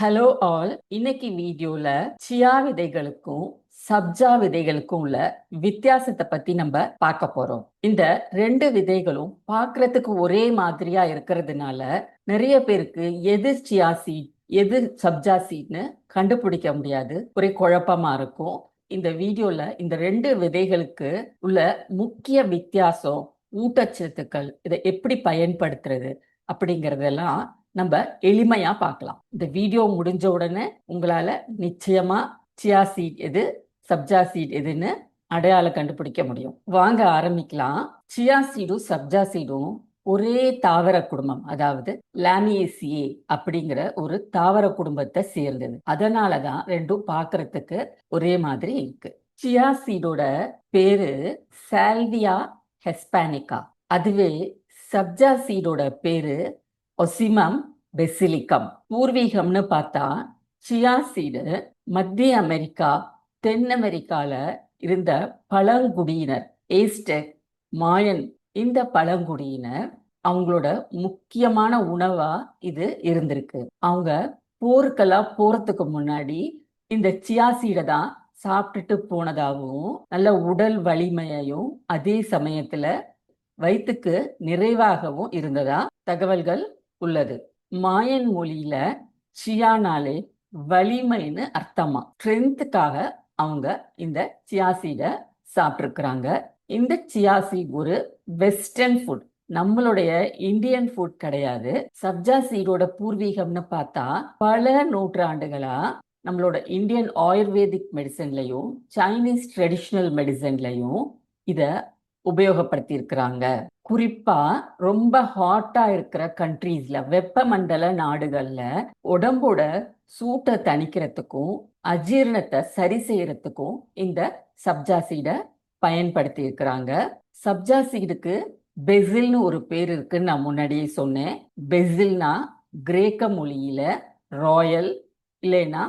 Hello all இன்னைக்கு வீடியோல சியா விதைகளுக்கும் சப்ஜா விதைகளுக்கும் உள்ள வித்தியாசத்தை பத்தி நம்ம பார்க்க போறோம். இந்த ரெண்டு விதைகளும் பாக்குறதுக்கு ஒரே மாதிரியா இருக்கிறதுனால நிறைய பேருக்கு எது சியா சீட் எது சப்ஜா சீட்னு கண்டுபிடிக்க முடியாது. ஒரே குழப்பமா இருக்கும். இந்த வீடியோல இந்த ரெண்டு விதைகளுக்கு உள்ள முக்கிய வித்தியாசம் ஊட்டச்சத்துக்கள் இதை எப்படி பயன்படுத்துறது அப்படிங்கறதெல்லாம் நம்ம எளிமையா பார்க்கலாம். இந்த வீடியோ முடிஞ்ச உடனே உங்களால நிச்சயமா சியா சீட் எது சப்ஜா சீட் எதுன்னு அடையாளம் கண்டுபிடிக்க முடியும். வாங்க ஆரம்பிக்கலாம். சியா சீடும் சப்ஜா சீடும் ஒரே தாவர குடும்பம் அதாவது லாமியேசியே அப்படிங்கிற ஒரு தாவர குடும்பத்தை சேர்ந்தது. அதனாலதான் ரெண்டும் பாக்குறதுக்கு ஒரே மாதிரி இருக்கு. சியா சீடோட பேரு சால்வியா ஹெஸ்பானிகா அதுவே சப்ஜா சீடோட பேரு ஒசிமம் பெசிலிக்கம் பூர்வீகம்னு பார்த்தா சியா சீடு மத்திய அமெரிக்கா தென் அமெரிக்கால இருந்த பழங்குடியினர் ஏஸ்டெக் மாயன் இந்த பழங்குடியினர் அவங்களோட முக்கியமான உணவா இது இருந்திருக்கு. அவங்க போருக்கெல்லாம் போறதுக்கு முன்னாடி இந்த சியா சீடை தான் சாப்பிட்டுட்டு போனதாகவும் நல்ல உடல் வலிமையையும் அதே சமயத்துல வயிற்றுக்கு நிறைவாகவும் இருந்ததா தகவல்கள் உள்ளது. மாயன் மொழியில சியானாலே வலிமைன்னு அர்த்தமா? ஸ்ட்ரென்த்துக்காக அவங்க இந்த சியாசீடை சாப்பிட்ருக்குறாங்க இந்த சியாசி ஒரு வெஸ்டர்ன் ஃபுட் நம்மளுடைய இந்தியன் ஃபுட் கிடையாது. சப்ஜா சீடோட பூர்வீகம்னு பார்த்தா பல நூற்றாண்டுகளா நம்மளோட இந்தியன் ஆயுர்வேதிக் மெடிசன்லையும் சைனீஸ் ட்ரெடிஷ்னல் மெடிசன்லையும் இத உபயோகப்படுத்தி இருக்கிறாங்க குறிப்பா ரொம்ப ஹாட்டா இருக்கிற கண்ட்ரீஸ்ல வெப்பமண்டல நாடுகள்ல உடம்போட சூட்டை தணிக்கிறதுக்கும் அஜீரணத்தை சரி செய்யறதுக்கும் இந்த சப்ஜா சீடை பயன்படுத்தி இருக்கிறாங்க. சப்ஜா சீடுக்கு பெசில்னு ஒரு பேர் இருக்குன்னு நான் முன்னாடியே சொன்னேன். பெசில்னா கிரேக்க மொழியில ராயல் இல்லைன்னா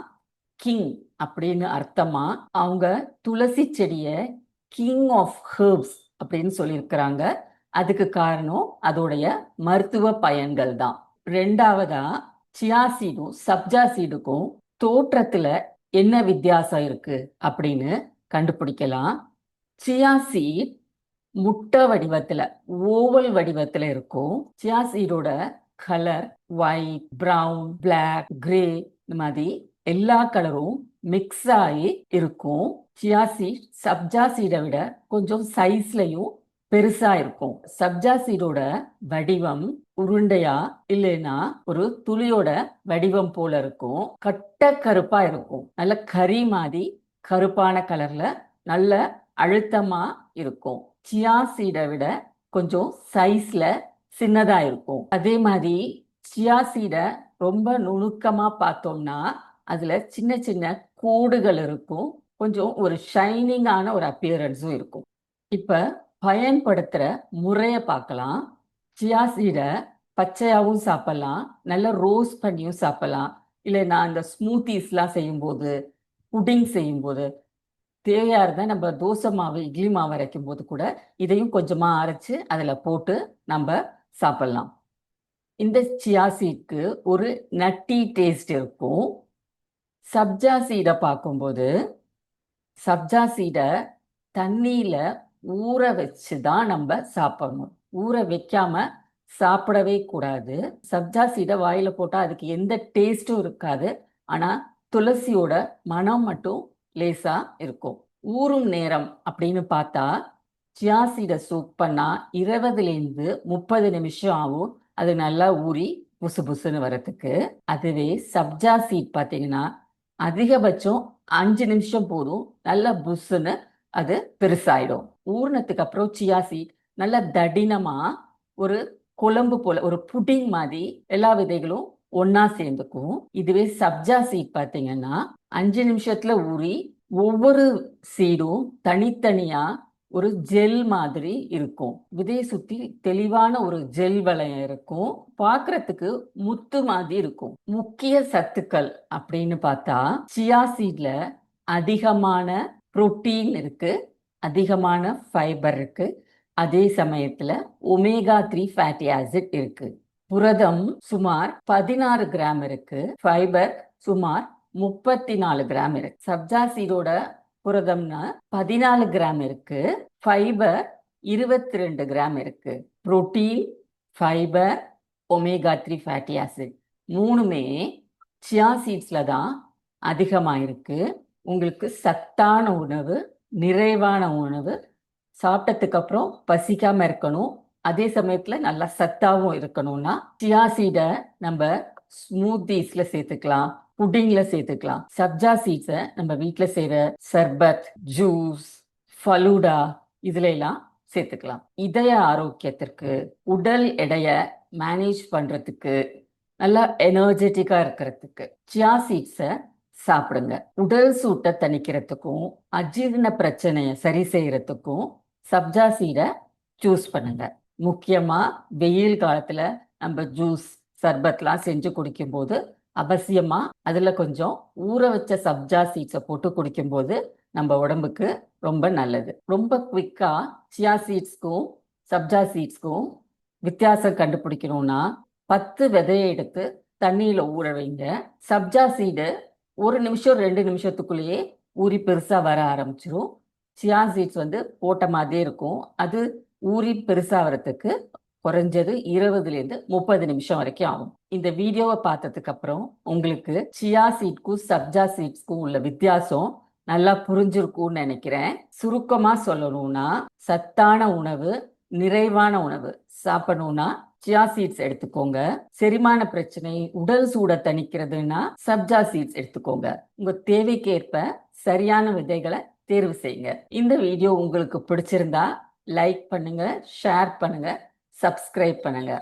கிங் அப்படின்னு அர்த்தமா அவங்க துளசி செடிய கிங் ஆஃப் ஹர்ப்ஸ் அப்படின்னு சொல்லியிருக்கிறாங்க. அதுக்கு காரணம் அதோடைய மருத்துவ பயன்கள் தான். ரெண்டாவதா சியா சீடும் சப்ஜா சீடுக்கும் தோற்றத்துல என்ன வித்தியாசம் இருக்கு அப்படின்னு கண்டுபிடிக்கலாம். சியா சீட் முட்டை வடிவத்துல ஓவல் வடிவத்துல இருக்கும். சியா சீடோட colour white brown black grey இந்த மாதிரி எல்லா கலரும் மிக்ஸ் ஆகி இருக்கும். சியா சீட் சப்ஜா சீடை விட கொஞ்சம் சைஸ்லயும் பெருசா இருக்கும். சப்ஜா சீடோட வடிவம் உருண்டையா இல்லைன்னா ஒரு துளியோட வடிவம் போல இருக்கும். கட்ட கருப்பா இருக்கும். நல்ல கறி மாதிரி கருப்பான கலர்ல நல்ல அழுத்தமா இருக்கும். சியா சீடை விட கொஞ்சம் சைஸ்ல சின்னதா இருக்கும். அதே மாதிரி சியா சீடை ரொம்ப நுணுக்கமா பார்த்தோம்னா அதுல சின்ன சின்ன கோடுகள் இருக்கும். கொஞ்சம் ஒரு ஷைனிங்கான ஒரு அப்பியரன்ஸும் இருக்கும். இப்ப பயன்படுத்துகிற முறையை பார்க்கலாம் சியா சீடை பச்சையாகவும் சாப்பிடலாம். நல்ல ரோஸ் பண்ணியும் சாப்பிடலாம். இல்லை நான் இந்த ஸ்மூத்திஸ்லாம் செய்யும்போது புட்டிங் செய்யும்போது தேவையாக இருந்தால் நம்ம தோசை மாவு இட்லி மாவு அரைக்கும் போது கூட இதையும் கொஞ்சமாக அரைச்சி அதில் போட்டு நம்ம சாப்பிட்லாம். இந்த சியா சீட்க்கு ஒரு நட்டி டேஸ்ட் இருக்கும். சப்ஜா சீடை பார்க்கும்போது சப்ஜா சீடை தண்ணியில் ஊற வச்சு தான் நம்ம சாப்பிடணும். ஊற வைக்காம சாப்பிடவே கூடாது. சப்ஜா சீடை வாயில போட்டா அதுக்கு எந்த டேஸ்டும் இருக்காது. ஆனா துளசியோட மனம் மட்டும் லேசா இருக்கும். ஊறும் நேரம் அப்படின்னு பார்த்தா சியா சீடை சூப் பண்ணா இருபதுலேருந்து முப்பது நிமிஷம் ஆகும். அது நல்லா ஊறி புசு புசுன்னு வரத்துக்கு அதுவே சப்ஜா சீட் பார்த்தீங்கன்னா அதிகபட்சம் அஞ்சு நிமிஷம் போதும். நல்லா புஸ்ஸுன்னு அது பெருசாயிடும். ஊறினத்துக்கு அப்புறம் சியா சீட் நல்ல தடினமா ஒரு குழம்பு போல ஒரு புட்டிங் மாதிரி எல்லா விதைகளும் ஒன்னா சேர்ந்துக்கும். இதுவே சப்ஜா சீட் பார்த்தீங்கன்னா அஞ்சு நிமிஷத்துல ஊறி ஒவ்வொரு சீடும் தனித்தனியா ஒரு ஜெல் மாதிரி இருக்கும். விதையை சுத்தி தெளிவான ஒரு ஜெல் வளையம் இருக்கும். பாக்குறதுக்கு முத்து மாதிரி இருக்கும். முக்கிய சத்துக்கள் அப்படின்னு பார்த்தா சியா சீட்ல அதிகமான புரோட்டீன் இருக்குது அதிகமான ஃபைபர் இருக்குது அதே சமயத்தில் ஒமேகா த்ரீ ஃபேட்டி ஆசிட் இருக்குது புரதம் சுமார் பதினாறு கிராம் இருக்கு ஃபைபர் சுமார் முப்பத்தி நாலு கிராம் இருக்கு. சப்ஜா சீடோட புரதம்னா பதினாலு கிராம் இருக்கு ஃபைபர் இருபத்தி ரெண்டு கிராம் இருக்கு. Protein fibre omega three fatty acid. மூணுமே சியா சீட்ஸில் தான் அதிகமாக இருக்குது உங்களுக்கு சத்தான உணவு நிறைவான உணவு சாப்பிட்டதுக்கு அப்புறம் பசிக்காம இருக்கணும். அதே சமயத்துல நல்லா சத்தாவும் இருக்கணும்னா சியா சீடை நம்ம ஸ்மூத்திஸ்ல சேர்த்துக்கலாம் புட்டிங்ல சேர்த்துக்கலாம். சப்ஜா சீட்ஸை நம்ம வீட்டில் செய்யற சர்பத் ஜூஸ் ஃபலூடா இதுல எல்லாம் சேர்த்துக்கலாம். இதய ஆரோக்கியத்திற்கு உடல் எடைய மேனேஜ் பண்றதுக்கு நல்லா எனர்ஜெட்டிக்கா இருக்கிறதுக்கு சியா சீட்ஸை சாப்பிடுங்க. உடல் சூட்டை தணிக்கிறதுக்கும் அஜீரண பிரச்சனையை சரி செய்யறதுக்கும் சப்ஜா சீடை சூஸ் பண்ணுங்க. முக்கியமா வெயில் காலத்துல நம்ம ஜூஸ் சர்பத்லாம் செஞ்சு குடிக்கும்போது அவசியமா அதுல கொஞ்சம் ஊற வச்ச சப்ஜா சீட்ஸை போட்டு குடிக்கும்போது நம்ம உடம்புக்கு ரொம்ப நல்லது. ரொம்ப குவிக்கா சியா சீட்ஸ்க்கும் சப்ஜா சீட்ஸ்க்கும் வித்தியாசம் கண்டுபிடிக்கணும்னா பத்து விதையை எடுத்து தண்ணியில ஊற வைங்க. சப்ஜா சீடு ஒரு நிமிஷம் ரெண்டு நிமிஷத்துக்குள்ளேயே ஊறி பெருசாக வர ஆரம்பிச்சிரும். சியா சீட்ஸ் வந்து போட்ட மாதிரியே இருக்கும். அது ஊறி பெருசாக வரத்துக்கு குறைஞ்சது இருபதுலேருந்து முப்பது நிமிஷம் வரைக்கும் ஆகும். இந்த வீடியோவை பார்த்ததுக்கு அப்புறம் உங்களுக்கு சியா சீட்க்கும் சப்ஜா சீட்ஸ்க்கும் உள்ள வித்தியாசம் நல்லா புரிஞ்சிருக்கும்னு நினைக்கிறேன். சுருக்கமாக சொல்லணும்னா சத்தான உணவு நிறைவான உணவு சாப்பிடணும்னா சியா சீட்ஸ் எடுத்துக்கோங்க. செரிமான பிரச்சனை உடல் சூட தணிக்கிறதுனா சப்ஜா சீட்ஸ் எடுத்துக்கோங்க. உங்க தேவைக்கேற்ப சரியான விதைகளை தேர்வு செய்யுங்க. இந்த வீடியோ உங்களுக்கு பிடிச்சிருந்தா லைக் பண்ணுங்க ஷேர் பண்ணுங்க சப்ஸ்கிரைப் பண்ணுங்க.